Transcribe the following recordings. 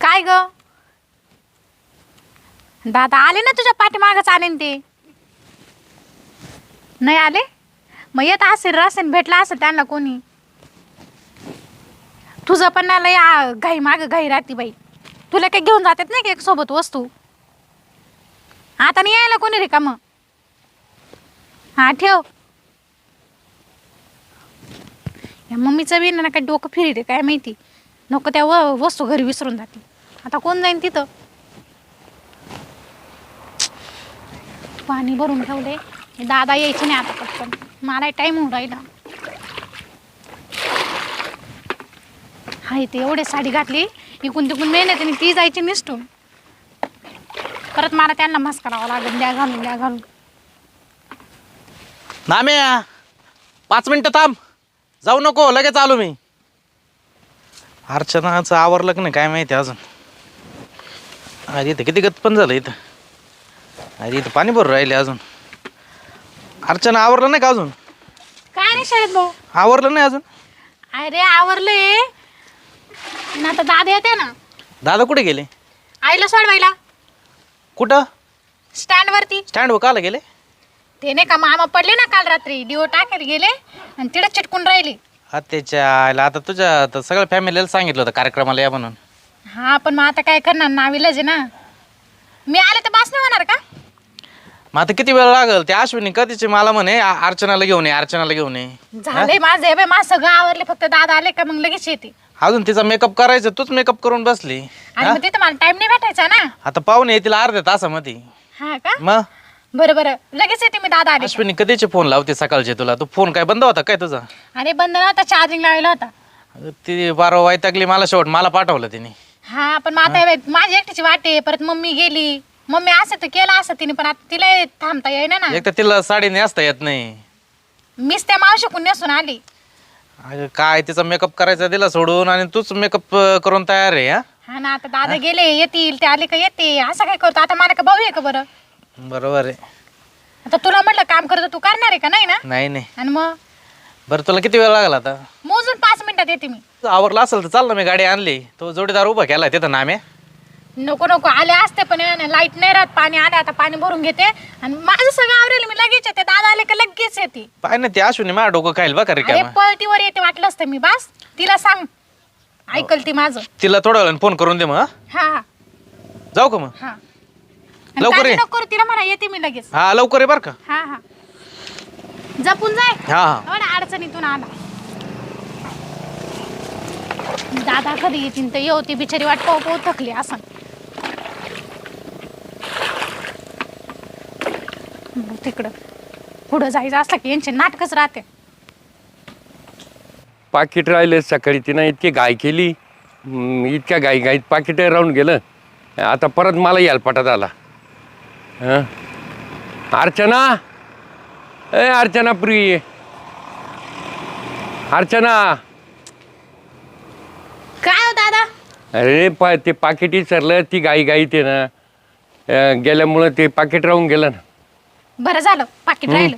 काय ग? दादा आले ना तुझ्या पाठीमागच आले ना ते. नाही आले? मग येत असेल रसेल भेटला असेल त्यांना कोणी? तुझं पण ना लय आ, घाई माग घाई राहते बाई. तुला काही घेऊन जातात नाही का एक सोबत वस्तू? आता नाही यायला कोणी रिकाम हा ठेव. या मम्मीचं बी ना काय डोकं फिरी काय माहिती? नको त्या व वस्तू घरी विसरून जाते आता कोण जाईन तिथं? पाणी भरून ठेवले दादा यायचे नाही आता पटकन. मला टाईम होऊन राहिला. हाय ते एवढे साडी घातली. इकून तिकून आणि ती जायची निसटून परत मला त्यांना मास्क करावा लागेल. द्या घालून द्या घालून. नाम्या पाच मिनिटं थांब. जाऊ नको लगेच आलो मी. अर्चनाचं आवरलं की नाही काय माहिती अजून. अरे इथं किती गत पण झालं इथं. अरे इथं पाणी भरून राहिले अजून. अर्चना आवरलं नाही का अजून? काय नाही शरद भाऊ? आवरलं नाही अजून? अरे आवरलंय. ना आता दादा येते ना. दादा कुठे गेले? आईला सोडवायला. कुठं? स्टँड वरती. स्टँडवर काला गेले? ते नाही का मामा पडले ना काल रात्री डिओ टाकायला गेले आणि तिथे चिटकून राहिली. हा त्याच्या आईला आता तुझ्या आता सगळ्या फॅमिलीला सांगितलं होतं कार्यक्रमाला या म्हणून. हा पण मग आता काय करणार? नाविलाच आहे ना. मी आले तर बास नाही होणार का? मग आता किती वेळ लागल? ते अश्विनी कधीची मला म्हणे आ- अर्चनाला घेऊन ये अर्चनाला घेऊन ये. झालंय माझं हे बाई माझं सगळं आवरले फक्त दादा आले का मग लगेच येते. अजून तिचा मेकअप करायचं तूच मेकअप करून बसली. आणि मग तिथं मला टाइम नाही भेटायचा ना. आता पाहुणे येतील अर्ध्या तासामध्ये. हा का? मग? बरं बरं. लगेच येते मी दादा आले. अश्विनी कधीचे फोन लावते सकाळचे तुला? तू फोन काय बंद होता काय तुझा? अरे बंद नव्हता चार्जिंग लावला होता. अगं ती बारा वैतागली मला शेवट मला पाठवलं तिने. हा पण मग आता हे? माझी एकटीची वाटे परत मम्मी गेली. मम्मी असं तर केलं असं तिने पण आता तिला थांबता येईना ना. एक तर तिला साडी नेसता येत नाही. मीच त्या मावशीकून नेसून आली. अगं काय तिचा मेकअप करायचा दिला सोडून आणि तूच मेकअप करून तयार आहे हा? हा ना आता दादा गेले येतील ते आले का येते असं काय करतो? आता मला का भाऊ आहे का बरं? बरोबर आहे. आता तुला म्हटलं काम करतो तू करणार आहे का? नाही ना? नाही नाही. आणि मग? बरं तुला किती वेळ लागला आता? मोजून पाच मिनिटात येते मी. आवरला असेल तर चाल ना मी गाडी आणली. तो जोडीदार उभा केला तिथं नामे. नको नको आले असते पण लाइट नाही राहत. पाणी आले आता पाणी भरून घेते. आणि माझं सगळं आवरेल मी लगेच येते. दादा आले का लगेच येते. पाय ना ते अश्विनी माझ्या डोकं खाईल बा का अरे रिकामा पळतीवर येते वाटलं असतं मी बस. तिला सांग. ऐकल ती माझं. तिला थोड्या वेळाने फोन करून दे मग हा? हा हा. जाऊ का मग? हा. लवकर काळजी ये. नको करू तिला म्हणा येते मी लगेच. हा लवकर ये बरं का. हा हा. जपून जाय. हा. हा एवढ्या अडचणीतून आला. दादा कधी येतील तर येऊ ती बिचारी वाट पाहू पाहू थकली असं मग तिकडं पुढं जायचं असलं की यांचे नाटकच राहते. पाकिट राहिले सकाळी तिनं इतकी गाय केली. हम्म, इतक्या गाई गाईत पाकिट राहून गेलं. आता परत मला यायला पटात आला हं? अर्चना? ए अर्चना प्रिय. अर्चना. काय हो दादा? अरे पा ते पाकिट सरलं ती गाई गाई ते ना. अं, गेल्यामुळं ते पाकिट राहून गेलं ना. बरं झालं पाकिट राहिलं.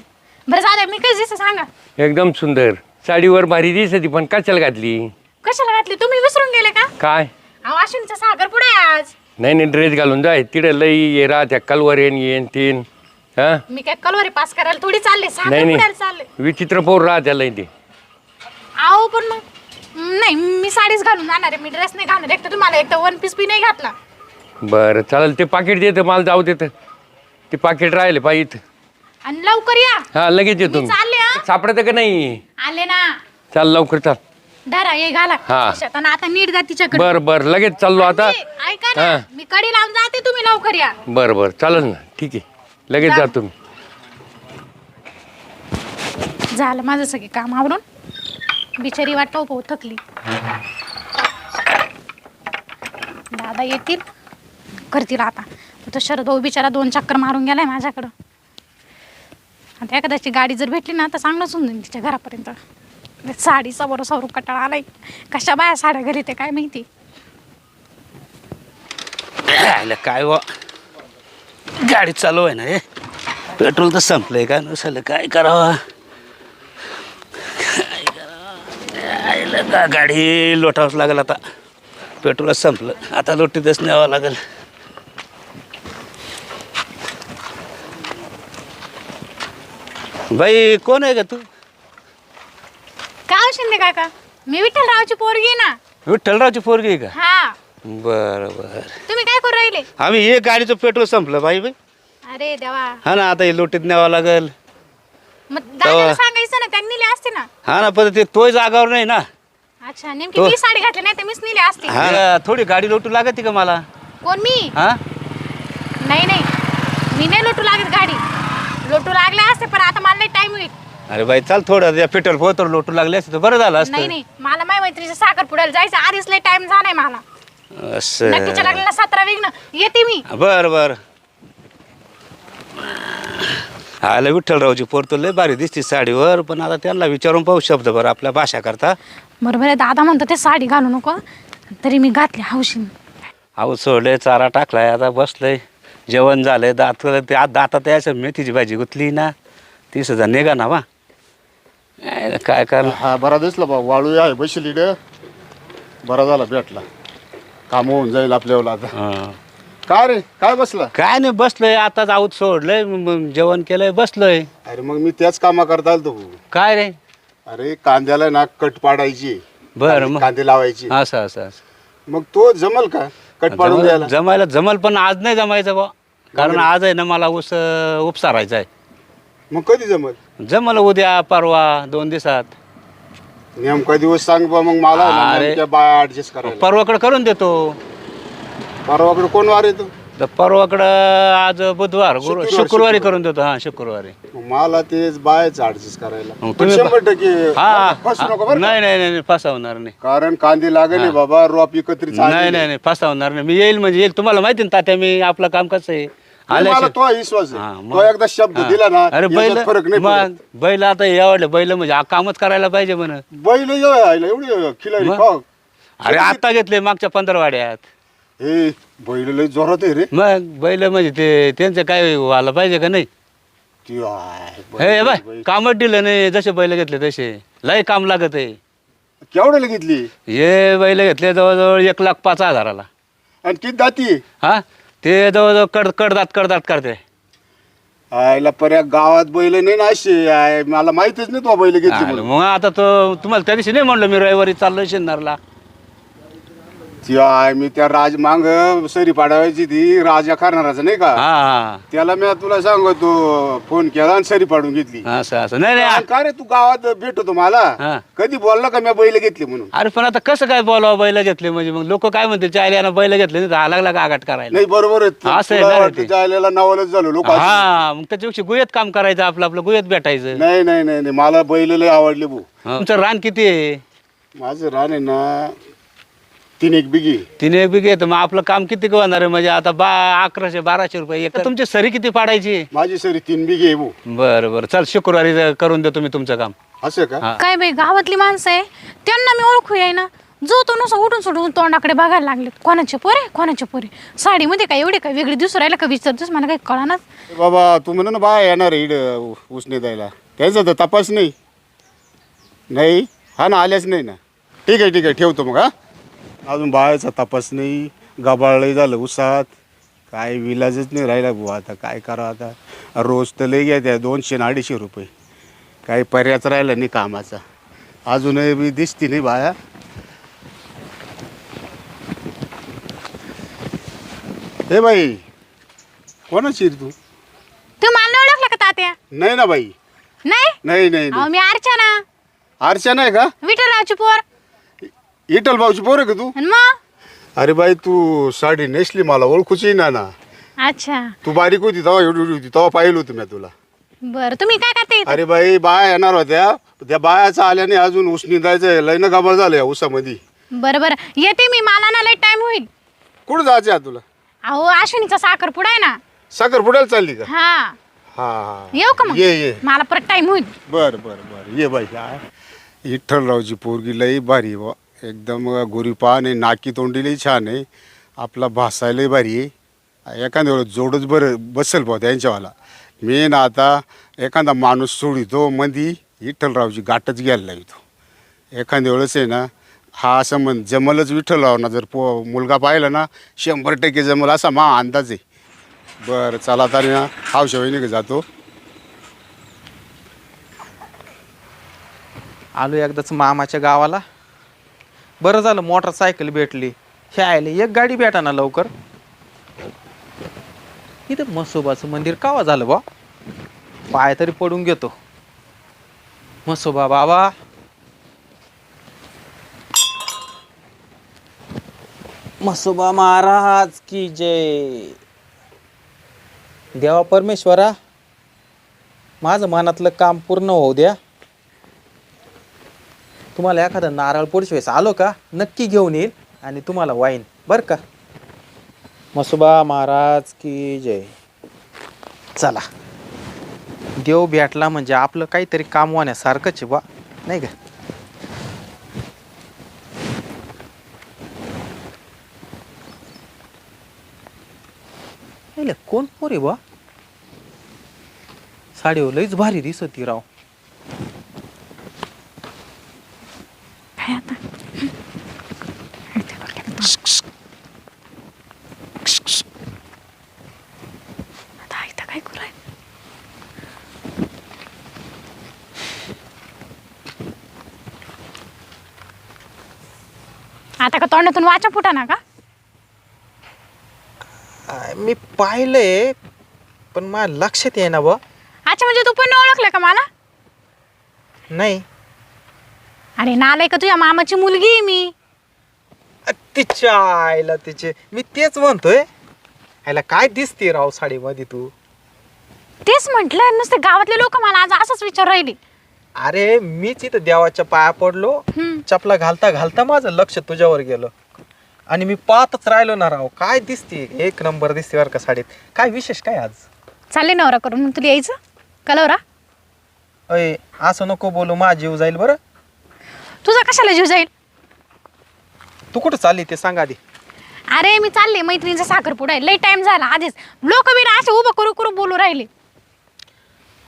बरं झालं मी काय दिसं सांगा. एकदम सुंदर. साडीवर भारी दिसती पण कशाला घातली? कशाला घातली? तुम्ही विसरून गेले का? काय? अहो अश्विनीचा सागर पुढे आज. नाही नाही ड्रेस घालून जाय तिकडे लई ये राहत्या कलवर येन येन तीन. हां? मी काय कलवरी पास करायला थोडी चालले नाही चालले. विचित्र पोर राहत्या लई ते. अहो पण मग नाही मी साडीच घालून जाणार आहे. मी ड्रेस नाही घालणार. एक तर तुम्हाला एक तर वन पीस बी नाही घातला. बरं चालेल. ते पाकिट देतं. मला जाऊ देतं. ते पाकिट राहिले पाहिजे आणि लवकर या. हा लगेच येतो मी. चालले हा. सापडतं का नाही? आले ना. चाल लवकर चाल. धरा ये घाला. हा. खिशात. आणि आता नीट जा तिच्याकडे. बर बर लगेच चाललो आता. ऐका ना हा. मी कडी लावून जाते तुम्ही लवकर या. बर बर चालेल ना. ठीक आहे. लगेच जा. मी झालं माझं सगळे काम आवरून. बिचारी वाट पाहू पाहू थकली. दादा येतील. करतील आता. तो शरद भाऊ बिचारा दोन चक्कर मारून गेलाय माझ्याकडं. आता एखाद्याची गाडी जर भेटली ना तर चांगलंच होऊन जाईल तिच्या घरापर्यंत. साडीचा बरोबर सवरून कटाळा आलाय. कशा बाया साड्या घरी ते काय माहिती? राहिलं काय व? गाडी चालू आहे ना रे. पेट्रोल तर संपलंय का? नसलं काय करावं? आलं का गाडी लोटावंच लागेल आता. पेट्रोलच संपलं. आता लोटीतच न्यावं लागेल. बाई कोण आहे का तू? हो शिंदे काका. मी विठ्ठलरावची पोरगी आहे ना. विठ्ठलरावची पोरगी आहे का? हा. बरं बरं. तुम्ही काय करू राहिले? आम्ही हे गाडीचं पेट्रोल संपलं बाई बाई. अरे देवा. हा ना आता हे लोटीत न्यावं लागेल. मग दादाला सांगायचं ना त्यांनी नेले असते ना. हा ना पण ते तोय जागावर नाही ना. अच्छा नेमकी तो- मी साडी घातली नाही तर मीच नेली असते. हा ना, थोडी गाडी लोटू लागते का मला? कोण मी? हा? नाही नाही. मी नाही लोटू लागत गाडी. लोटू लागले असते पण आता मला नाही टाइम होईल अरे बाई चाल थोडं त्या पेट्रोल पोतर लोटू लागले असते तर बरं झालं नाही असतं नाही मला माझ्या मैत्रीच्या साखर पुढायला जायचं आधीच लय टाइम झालाय मला नक्कीच्या असं लागलेला सतरा विघ्न येते मी बर बर आलं विठ्ठलरावची पोर तर लय भारी दिसते साडीवर पण आता त्यांना विचारून पाहू शब्द बरं आपल्या भाषा करता बरोबर आहे दादा म्हणतो ते साडी घालू नको तरी मी घातली हौशीन अहो सोडले चारा टाकलाय आता बसलंय जेवण झालंय दात ते आत दातात यायचं मेथीची भाजी गुतली ना ती सुद्धा निघा ना वा काय कर. हा बरा दिसला बा वाळू आहे बसली ड बरा झाला भेटला. काम होऊन जाईल आपल्याला आता. काय रे काय बसला? काय नाही बसलोय. आताच आऊत सोडलंय मग जेवण केलंय बसलोय. अरे मग मी त्याच कामा करता आलो तो काय रे? अरे कांद्याला ना कट पाडायची. बरं मग. कांदे लावायची. असं असं असं. मग तो जमल का कट पाडून द्यायला? जमायला जमल पण आज नाही जमायचं बा. कारण आज आहे ना मला अं, उपसारायचा आहे. मग कधी जमल? जमल उद्या परवा दोन दिवसात. नेमका दिवस सांग बा मग मला ना अरे. नेमक्या बाया ऍडजस्ट करायला. परवाकडे करून देतो. परवाकडे कोण वार येतो? तर परवाकडं आज बुधवार गुरु शुक्रवार. करून देतो. हा शुक्रवारी. मग मला तेच बायाच ऍडजस्ट करायला. मग पण तुम्ही शंभर टक्के हा फसू नको बरं का? नाही नाही नाही नाही, फसवणार नाही. कारण कांदे लागले बाबा रोप एकत्रित नाही. नाही नाही फसवणार नाही. मी येईल म्हणजे येईल. तुम्हाला माहिती ना तात्या मी आपलं काम कसं आहे? मला आल्याशिवाय- तो विश्वास हा, मग. तो एकदा शब्द हा. दिला ना अरे याच्यात बैल फरक नाही मग पडत. बैल आता एवढे बैल म्हणजे हा कामच करायला पाहिजे म्हण. बैल एवढी खिलाडी मग? का अरे आता घेतले मागच्या पंधरा वाड्यात. हे बैल लय जोरात आहे रे. मग बैल म्हणजे ते त्यांचं काय व्हायला पाहिजे का नाही? ती आय, बैल, हे बाय बैल. कामच दिलं नाही जसे बैल घेतले तसे. लय काम लागत आहे. केवढ्याला घेतली? हे बैल घेतले जवळजवळ एक लाख पाच हजाराला. आणि किती दाती? हा? ते जवळजवळ कड कडदात कडदात करते. आयला पर्या गावात बैल नाही ना अशी आय, मला माहितच नाही तो बैल घेतली आणि म्हणून. मग आता तो तुम्हाला त्या दिवशी नाही म्हणलं मी रविवारी चाललोय शिन्नरला. ती आय मी त्या राज मांग सरी पाडावायची ती राजा करणाराचा नाही का? हा त्याला मी तुला सांगतो फोन केला आणि सरी पाडून घेतली. असं असं. नाही नाही का रे तू गावात भेटतो हा. मला कधी बोलला का मी बैल घेतली म्हणून? अरे पण आता कसं काय बोलावं बैल घेतले म्हणजे? मग लोक काय म्हणते चायल्यानं बैल घेतले नाही तर हा लागला का आगाट करायला? नाही बरोबर आहे. तू- असं आहे तुला ना वाटतं ते. जायला नावालाच झालो लोक हा मग त्याच्यापेक्षा गुयत काम करायचं आपलं आपलं गुयत भेटायचं. नाही नाही नाही नाही. मला बैल लय आवडले भाऊ तुमचं रान किती आहे? माझं रान आहे ना तीन एक बिगी तीन एक बिघे तर मग आपलं काम किती होणार आहे? म्हणजे आता बा अकराशे बाराशे रुपये एक तुमची सरी किती पाडायची? माझी सरी तीन बिघे आहे भाऊ बरं बरं. चल शुक्रवारी करून देतो मी तुमचं काम. असं का. काय बाई गावातली माणसं आहे. त्यांना मी ओळखू येई ना जो तो नुसतं उठून सोडून तोंडाकडे बघायला लागले. कोणाचे पोरे कोणाचे पोरे? साडीमध्ये काय एवढे काय वेगळी दिसू राहिलं का विचारतोस मला काही कळानाच. बाबा तू म्हणून ना बाय येणार आहे इड उसने द्यायला. त्याचा तर तपास नाही. नाही हा ना आल्याच नाही ना. ठीक आहे ठीक आहे. ठेवतो मग हा. अजून बायाचा तपास नाही गबाळही झालं उसात. काय विलाजच नाही राहिला बुवा आता काय करा आता? रोज तर लई घ्या त्या दोनशे आणि अडीचशे रुपये. काही पर्याच राहिला नाही कामाचा. अजूनही बी दिसती नाही बाया हे बाई कोणाची रे तू? तू मला ओळखलं का तात्या? नाही ना बाई. नाही? नाही नाही अहो मी अर्चना. आरशा नाही का? विठ्ठलरावची पोर. इटल भाऊची पोर आहे का तू? आणि मग? अरे बाई तू साडी नेसली मला ओळखूच ना ना. अच्छा. तू बारीक होती तेव्हा एवढी एवढी होती तेव्हा पाहिलं होतं मी तुला. बरं तुम्ही काय करते? अरे बाई बाया येणार होत्या. त्या बायाचा आल्याने अजून ऊस निंदायचं लय ना गबाळ झालं या ऊसामध्ये. बरं बरं. येते मी मला ना लय टाइम होईल. कुठं जायचं आहे तुला? अहो अश्विनीचा साखर पुडा आहे ना. साखर पुढायला चालली का? हा. हा हा. येऊ का मग? ये ये. मला परत टाइम होईल. बर बर बर. ये बाई काय विठ्ठलरावची पोरगी लई भारी बुवा. एकदम गोरीपान आहे नाकी तोंडीलाही छान आहे. आपला भासायलाही भारी आहे. एखाद्या वेळेस जोडच बरं बसेल बुवा त्यांच्यावाला. मेन आता एखादा माणूस सोडितो मधी विठ्ठलरावची गाठच घ्यायला लागतो एखाद्या वेळेस आहे ना हा असं म्हण जमलच विठ्ठल ना जर पो मुलगा पाहिला ना शंभर टक्के जमल असा मा अंदाज आहे. बरं चला तरी ना हावशावाईने का जातो. आलो एकदाच मामाच्या गावाला. बरं झालं मोटरसायकल भेटली. हे आयले एक गाडी भेटा ना लवकर. इथं मसोबाचं मंदिर कावा झालं बा. पाय तरी पडून घेतो. मसोबा बाबा. मसोबा महाराज की जय. देवा परमेश्वरा माझं मनातलं काम पूर्ण होऊ द्या. तुम्हाला एखादं नारळ पुढच्या आलो का? नक्की घेऊन येईल आणि तुम्हाला वाईन. बर का? मसुबा महाराज की जय. चला. देव भेटला म्हणजे आपलं काहीतरी काम होण्यासारखंच बा. नाही का? कोण पोरे बा? साडीवर लईच भारी दिसत ती राव काय आता आता इथं काय करू आहे? आता का तोंडातून वाचा फुटा ना का? आ, मी पाहिलंय पण मला लक्षात आहे ना बा अच्छा म्हणजे तू पण ओळखलं का मला? नाही. अरे नालाय का तुझ्या मामाची मुलगी आहे मी. आ, तिच्या आईला तिचे मी तेच म्हणतोय. ह्याला काय दिसते राव साडीमध्ये तू? तेच म्हटलं नुसते गावातले लोक मला आज असंच विचार राहिले. अरे मीच इथं देवाच्या पाया पडलो हम्म. चपला घालता घालता माझं लक्ष तुझ्यावर गेलं. आणि मी पाहतच राहिलो ना राव काय दिसते? एक नंबर दिसते बरं का साडीत. काय विशेष काय आज? चालले नवरा करून मग तुला यायचं? कलवरा अय असं नको बोलू माझा जीव जाईल बरं. तुझा कशाला जीव जाईल? तू कुठं चालली ते सांग आधी. अरे मी चालले मैत्रिणीचा साखरपुडा आहे. लई टाइम झाला आधीच. लोक बी ना असे उभं करू करू बोलू राहिले.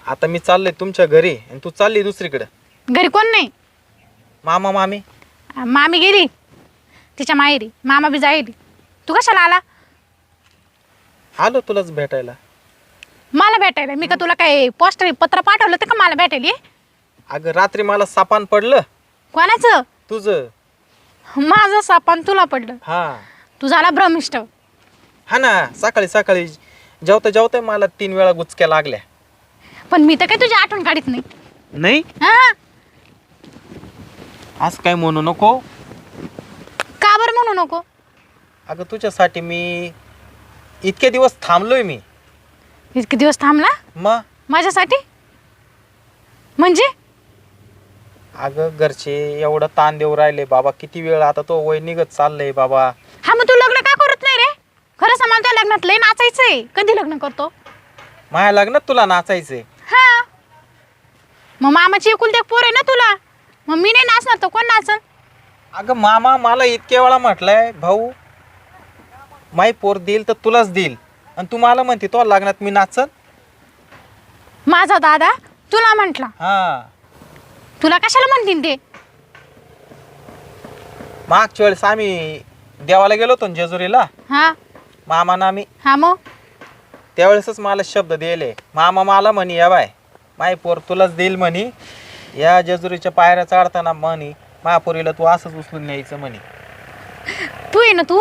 आता मी चाललोय तुमच्या घरी आणि तू चालली दुसरीकडे. घरी कोण नाही? मामा मामी. मामी गेली? तिच्या माहेरी. मामा बी जाईल. तू कशाला आला? आलो तुलाच भेटायला. मला भेटायला. मी का तुला काय पोस्टर पत्र पाठवलं ते का मला भेटायला? अगं रात्री मला सापान पडलं. कोणाचं? तुझं. माझं सापान तुला पडलं. हा. तू झाला भ्रमिष्ट हा ना सकाळी सकाळी जेवता जेवता मला तीन वेळा गुचक्या लागल्या. पण मी तर काय तुझी आठवण काढीत नाही. नाही? हा? असं काय म्हणू नको. का बरं म्हणू नको? अगं तुझ्यासाठी मी इतके दिवस थांबलोय मी. इतके दिवस थांबला? मग माझ्यासाठी? म्हणजे? अगं घरचे एवढं ताण देऊ राहिले. बाबा किती वेळ आता तो वय निघत चाललंय बाबा. हा मग तू लग्न का करत नाही रे? खरं तुला लग्नात लय नाचायचंय. कधी लग्न करतो? माझ्या लग्नात तुला नाचायचंय. हा. मग मामाची एकुलती एक पोर आहे ना तुला? मग मी नाही नाचणार तर कोण नाचन अगं मामा मला इतके वेळा म्हटलंय भाऊ माई पोर देईल तर तुलाच देईल. आणि तू मला म्हणते तो लग्नात मी नाचन माझा दादा तुला म्हंटला. हा. तुला कशाला म्हणतील ते? मागच्या वेळेस आम्ही देवाला गेलो होतो ना जेजुरीला. हा. मामानं आम्ही हा मग? त्यावेळेसच मला शब्द दिले मामा मला म्हणी या बाय माय पोर तुलाच देईल म्हणी या जेजुरीच्या पायऱ्या चढताना म्हणी महापोरीला तू असंच उचलून न्यायचं म्हणी. तू आहे ना तू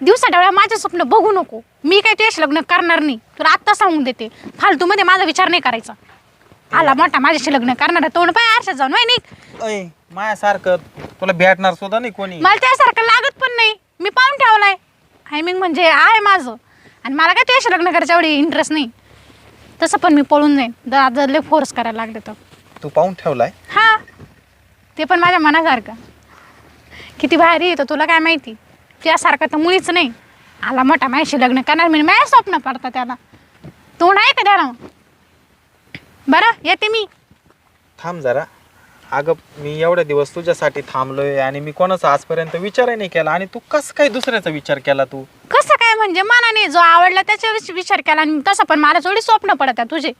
दिवसा डोळ्या माझं स्वप्न बघू नको मी काय तुझ्याशी लग्न करणार नाही तुला आत्ता सांगून देते फालतू मध्ये माझा विचार नाही करायचा. आला मोठा माझ्याशी लग्न करणार. तोंड पाय आरशात जाऊन वय निघ अय मायासारखं तुला भेटणार सुद्धा नाही कोणी. मला त्यासारखं लागत पण नाही मी पाहून ठेवलाय. टायमिंग म्हणजे आहे माझं. आणि मला काय तुझ्याशी लग्न करायचं एवढी इंटरेस्ट नाही. तसं पण मी पळून जाईन. दादा लय फोर्स करायला लागले तर तू पाहून ठेवलाय? हा. ते पण माझ्या मनासारखं. किती भारी येतं तुला काय माहिती? त्यासारखं तर मुळीच नाही. आला मोठा माझ्याशी लग्न करणार मी माझ्या स्वप्न पडतं त्याला. तोंड आहे का त्याला? बरं येते मी. थांब जरा. अगं मी एवढे दिवस तुझ्यासाठी थांबलोय आणि मी कोणाचा आजपर्यंत विचारही नाही केला. आणि तू कसं काय दुसऱ्याचा विचार केला तू? कसं काय म्हणजे? मनाने जो आवडला त्याच्या विचार केला आणि तसं पण मला थोडी स्वप्न पडत तुझे.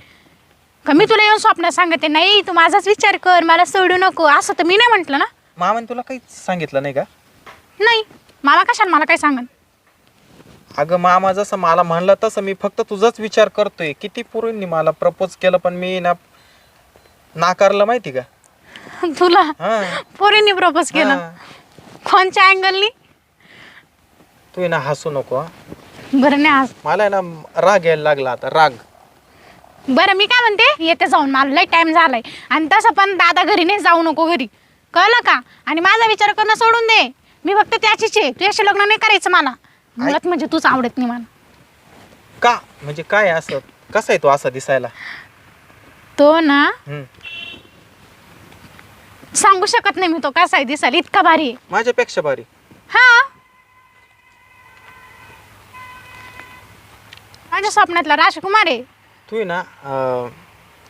का मी तुला येऊन स्वप्न सांगते? नाही तू माझाच विचार कर मला सोडू नको. असं तर मी नाही म्हटलं ना. मामाने तुला काहीच सांगितलं नाही का? नाही. मला कशाला मला काय सांगन? अगं मामा जसं मला म्हणलं तसं मी फक्त तुझाच विचार करतोय. किती पूर्वींनी मला प्रपोज केलं पण मी ना नाकारलं माहिती का? तुला हा. पोरींनी प्रपोज केलं. हा. कोणच्या अँगलनी तू आहे ना हसू नको हा. बरं नाही आज मला आहे ना राग यायला लागला आता राग. बरं मी काय म्हणते? येते जाऊन मला लई टाइम झालाय. आणि तसं पण दादा घरी नाही जाऊ नको घरी. कळलं का? आणि माझा विचार करणं सोडून दे. मी फक्त त्याचीच आहे. तुझ्याशी लग्न नाही करायचं मला. मुळात म्हणजे तूच आवडत नाही मला. का? म्हणजे काय असं? कसा आहे तो असा दिसायला? तो ना हम्म. सांगू शकत नाही मी तो कसा आहे दिसायला. इतका भारी आहे. माझ्यापेक्षा भारी. हा? माझ्या स्वप्नातला राजकुमार आहे. तू आहे ना अं,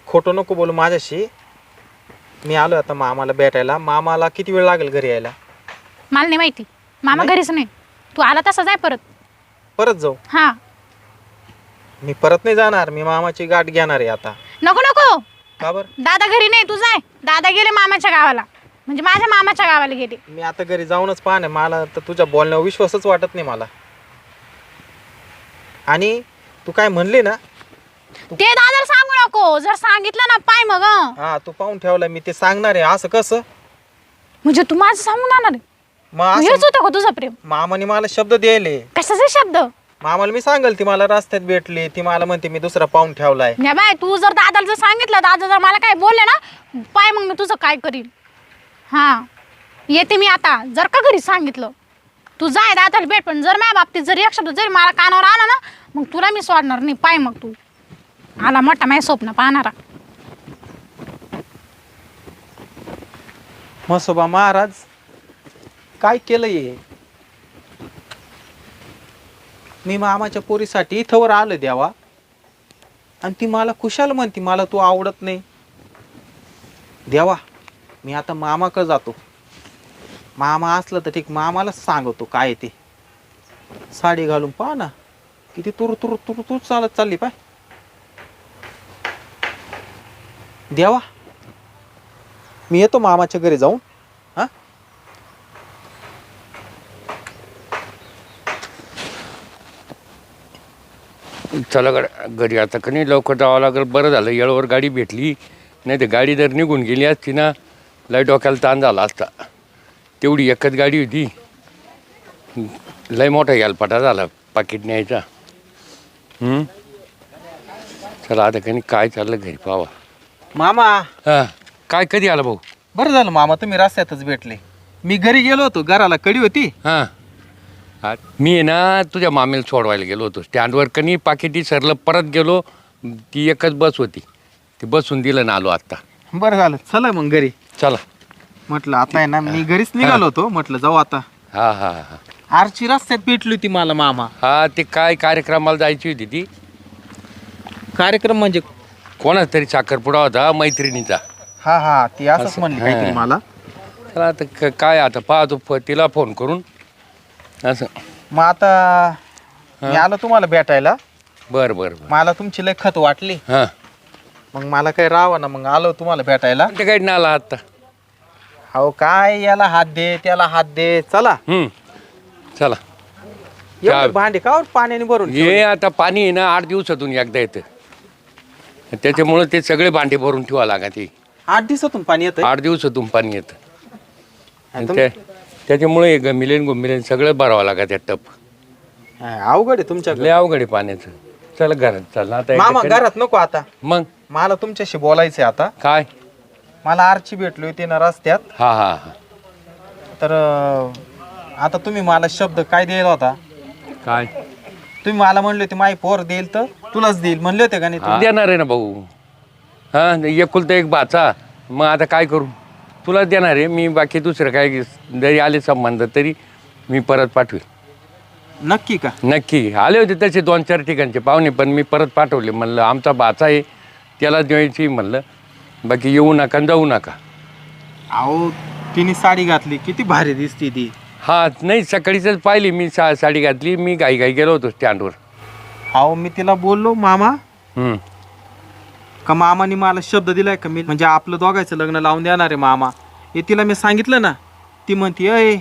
खोटं नको बोलू माझ्याशी. मी आलो आता मामाला भेटायला. मामाला किती वेळ लागेल घरी यायला? मला नाही माहिती. मामा नाही? घरीच नाही. तू आला तसा जाय परत. परत जाऊ? हा. मी परत नाही जाणार. मी मामाची गाठ घेणार आहे आता. नको नको. का बरं? दादा घरी नाही तू जाय. दादा गेले मामाच्या गावाला. म्हणजे माझ्या मामाच्या गावाला गेले. मी आता घरी जाऊनच पाहणे. मला तर तुझ्या बोलण्यावर विश्वासच वाटत नाही मला. आणि तू काय म्हणली ना? ते दादाला सांगू नको. जर सांगितलं ना पाय मग हं. हा तू पाहून ठेवलं मी ते सांगणार आहे. असं कसं? म्हणजे तू माझं सांगून आणणार आहे? मग हेच असं होतं का तुझं प्रेम? मामाने मला शब्द द्यायले कशाचे शब्द? मामाला मी सांगल ती मला रस्त्यात भेटली ती मला म्हणते मी दुसरा पाहून ठेवलाय. नाही बाय तू जर दादाला जर सांगितलं दादा जर मला काय बोलले ना पाय मग मी तुझं काय करील हा येते मी आता जर का घरी सांगितलं. तू जाय दादाला भेट पण जर माझ्या बाबतीत जर एक शब्द जरी मला कानावर आला ना मग तुला मी सोडणार नाही पाय मग तू. आला मोठा माझ्या स्वप्न पाहणारा. मसोबा महाराज काय केलं ये मी मामाच्या पोरीसाठी इथंवर आलं द्यावा आणि ती मला खुशाल म्हणती मला तू आवडत नाही. देवा मी आता मामाकडे जातो. मामा असलं तर ठीक मामालाच सांगतो काय ते. साडी घालून पहा ना किती तुर तुर तुर तुर चालत चालली पाय. देवा मी येतो मामाच्या घरी जाऊन. चला गड- घरी आता का नाही? लवकर जावं लागेल. बरं झालं येळवर गाडी भेटली. नाही तर गाडी जर निघून गेली असती ना लय डोक्याला ताण झाला असता. तेवढी एकच गाडी होती. लय मोठा यालपाटा झाला पाकिट न्यायचा? चला आता का काय चाललं घरी पावा. मामा! हा काय कधी आला भाऊ? बरं झालं मामा तुम्ही रस्त्यातच भेटले. मी घरी गेलो होतो घराला कडी होती. हां. हा, मी आहे ना तुझ्या मामेला सोडवायला गेलो होतो. स्टँडवर कनी पाकिटी सरलं परत गेलो. ती एकच बस होती. ती बसून दिलं ना आलो आत्ता. बरं झालं. चला मग घरी. चला. म्हटलं आता आहे ना मी घरीच निघालो होतो. म्हटलं जाऊ आता. हा हा हा. आरची रस्त्यात भेटली होती मला मामा. हा ते काय कार्यक्रमाला जायची होती ती? कार्यक्रम म्हणजे? कोणाचा तरी साखरपुडा होता मैत्रिणीचा. हा हा ती असंच असं? म्हणली काहीतरी. मला. चला आता क- काय आता पाहतो फ- तिला फोन करून. असं. मग आता मी आलो तुम्हाला भेटायला. बरं बरं बरं. मला तुमची लय खत वाटली. हां. मग मला काही राहावं ना मग आलो तुम्हाला भेटायला. ते काय नाला आत्ता हो काय याला हात दे त्याला हात दे. चला. हम्म. चला. एवढे. भांडे का पाण्याने भरून हे आता पाणी आहे ना आठ दिवसातून एकदा येतं. त्याच्यामुळं ते सगळे भांडे भरून ठेवा लागा ते आठ दिवसातून पाणी येतं आठ दिवसातून पाणी येतं. आणि त्याच्यामुळे गमिलेन गुमिलेन सगळं भरावं लागा त्या टप. हा, अवघड आहे तुमच्याकडे. लय अवघड आहे पाण्याचं. चला घरात चला आता मामा घरात नको आता. मग? मला तुमच्याशी बोलायचंय आता. काय? मला आरची भेटली होती ना रस्त्यात. हा हा हा. तर अं, आता तुम्ही मला शब्द काय द्यायला होता? काय? तुम्ही मला म्हणले होते माई पोर देईल तर तुलाच देईल. म्हणले होते का नाही तुम्ही? देणार आहे ना भाऊ. हा एकुलता एक बाचा. मग आता काय करू? तुला देणार आहे मी बाकी दुसरं काय जरी आले संबंध तरी मी परत पाठवेल. नक्की का? नक्की. आले होते तसे दोन चार ठिकाणचे पाहुणे पण मी परत पाठवले. म्हणलं आमचा बाचा आहे त्याला द्यायची म्हणलं. बाकी येऊ नका आणि जाऊ नका. अहो तिने साडी घातली. किती भारी दिसती ती. हा नाही सकाळीच पाहिली मी सा साडी घातली. मी घाई घाई गेलो होतो स्टँडवर अहो मी तिला बोललो मामा हम्म. का मामाने मला शब्द दिलाय का मी? म्हणजे आपलं दोघायचं लग्न लावून देणार आहे मामा. हे तिला मी सांगितलं ना ती म्हणती अय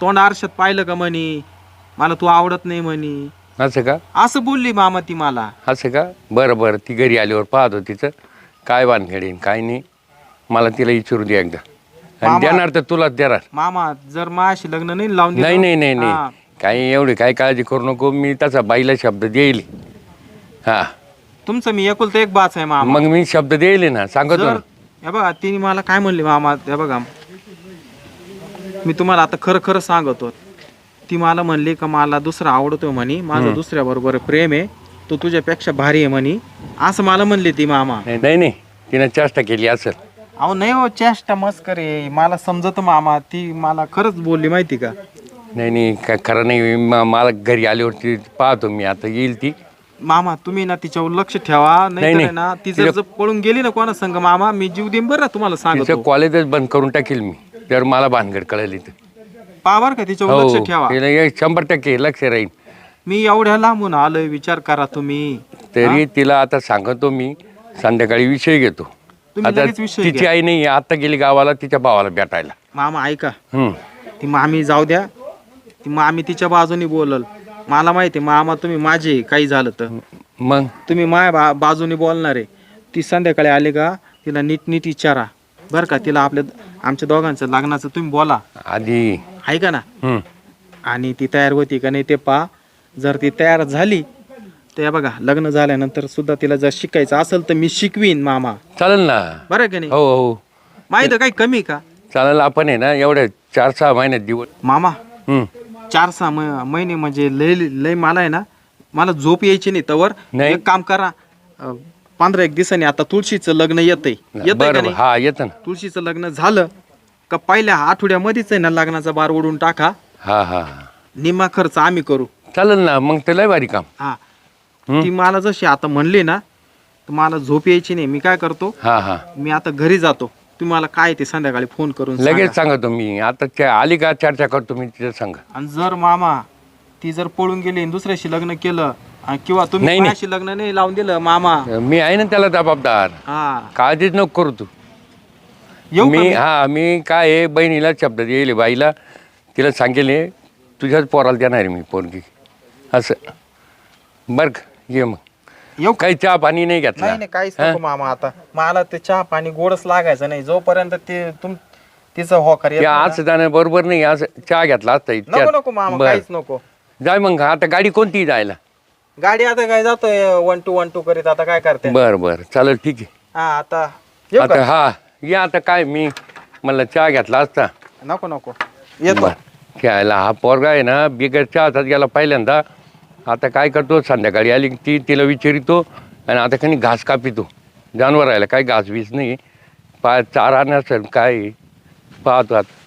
तोंड आरशात पाहिलं का म्हणी? मला तू आवडत नाही म्हणी. असं का? असं बोलली मामा ती मला. असं का? बरं बरं ती घरी आल्यावर पाहतो तिचं काय बांधखेडीन काय नाही. मला तिला विचारू दे एकदा. आणि मामा- देणार तर तुलाच देणार. मामा जर माझ्याशी लग्न नाही लावून दिलं- नाही नाही नाही हा. नाही काही एवढी काय काळजी करू नको. मी तसा बाईला शब्द देईल. हा. तुमचं मी एकुलतं एक बाच आहे मामा. मग मी शब्द देईल ना सांगतो. जर ना हे बघा तिने मला काय म्हणली मामा हे बघा. मी तुम्हाला आता खरं खरं सांगतो. ती मला म्हणली का मला दुसरा आवडतो म्हणे माझं दुसऱ्या बरोबर प्रेम आहे तो तुझ्यापेक्षा भारी आहे म्हणे. असं मला म्हणली ती मामा. नाही नाही नाही. तिनं चेष्टा केली असेल. अहो नाही हो चेष्टा मस्करे मला समजत मामा ती मला खरंच बोलली माहिती का? नाही नाही काय खरं नाही. म- मला घरी आल्यावरती पाहतो मी. आता येईल ती. मामा तुम्ही ना तिच्यावर लक्ष ठेवा नाही नाही. ना ती जर जर पळून गेली ना कोणा संग मामा मी जीव देईन बरं तुम्हाला तिचं सांगतो कॉलेजच बंद करून टाकेल मी. जर मला भानगड कळली तर पावर का तिच्यावर हो लक्ष ठेवा. तिला शंभर टक्के लक्ष राहील. मी एवढ्या लांबून आलोय विचार करा तुम्ही. तरी तिला आता सांगतो मी संध्याकाळी विषय घेतो. तुम्ही आता लगेच विषय तिची घ्या. आई नाही आता गेली गावाला तिच्या भावाला भेटायला. मामा ऐका. हम्म. ती मामी जाऊ द्या. ती मामी तिच्या बाजूनी बोलल. मला माहिती मामा तुम्ही माझे काही झालं तर. मग? तुम्ही माझ्या बा बाजूने बोलणार आहे. ती संध्याकाळी आली का तिला नीट नीट विचारा. बरं का तिला आपल्या आमच्या दोघांचं लग्नाचं तुम्ही बोला. आधी. ऐका ना? हम्म. आणि ती तयार होती का नाही ते पहा जर ती तयार झाली तर हे बघा लग्न झाल्यानंतर सुद्धा तिला जर शिकायचं असेल तर मी शिकवीन मामा. चालेल ना? बरं का नाही? हो हो. माहिती काही कमी का? चालेल आपण आहे ना एवढ्या चार सहा महिन्यात दिवस मामा. चार सहा महिने म्हणजे लय लय मला आहे ना मला झोप यायची नाही. तवर नाही. एक काम करा अं, पंधरा एक दिवसांनी आता तुळशीचं लग्न येतंय. येतंय का बरं नाही? हा येतं ना. तुळशीचं लग्न झालं का पहिल्या आठवड्यामध्येच आहे ना लग्नाचा बार ओढून टाका. हा हा. निम्मा खर्च आम्ही करू. चालेल ना मग ते लय भारी काम. हा. ती मला जशी आता म्हणली ना तर मला झोप यायची नाही. मी काय करतो हा हा. मी आता घरी जातो. तुम्ही मला काय ते संध्याकाळी फोन करून लगेच सांगा. मी आता त्या आली का चर्चा करतो मी तिच्या संग. आणि जर मामा ती जर पळून गेली आणि दुसऱ्याशी लग्न केलं आणि किंवा तुम्ही नाही, नाही. माझ्याशी लग्न नाही लावून दिलं मामा. मी आहे ना त्याला जबाबदार. हा. काळजीच नको करू तू. येऊ का मी मी? हा मी काय आहे बहिणीला शब्द येईल बाईला. तिला सांगेल हे, तुझ्याच पोराला देणार आहे मी पोरगी. असं. बरं का, ये मग. येऊ? काही चहा पाणी नाही घेतला. नाही नाही काहीच? नको मामा आता. मला ते चहा पाणी गोडच लागायचं नाही. जोपर्यंत ते तुम तिचं होकार येत ते नाही आज जाणं बरोबर नाही. असं चहा घेतला असता ना. नको नको मामा बरं. काहीच नको. जाय मग आता गाडी कोणती जायला? गाडी आता काय जातोय वन टू वन टू करीत. आता काय करते? बर बर. चालेल ठीक आहे. हा आता येऊ आता का? हा या आता काय मी मला चहा घेतला असता. नको नको. येतो. बर. खेळायला हा पोरगा आहे ना बिगर चहाचाच गेला पहिल्यांदा. आता काय करतो? संध्याकाळी आली की ती तिला विचारितो आणि आता काही घास कापितो. जनावर राहिला काही घास बीस नाही. पा चारा नसेल काय? पाहतो आता.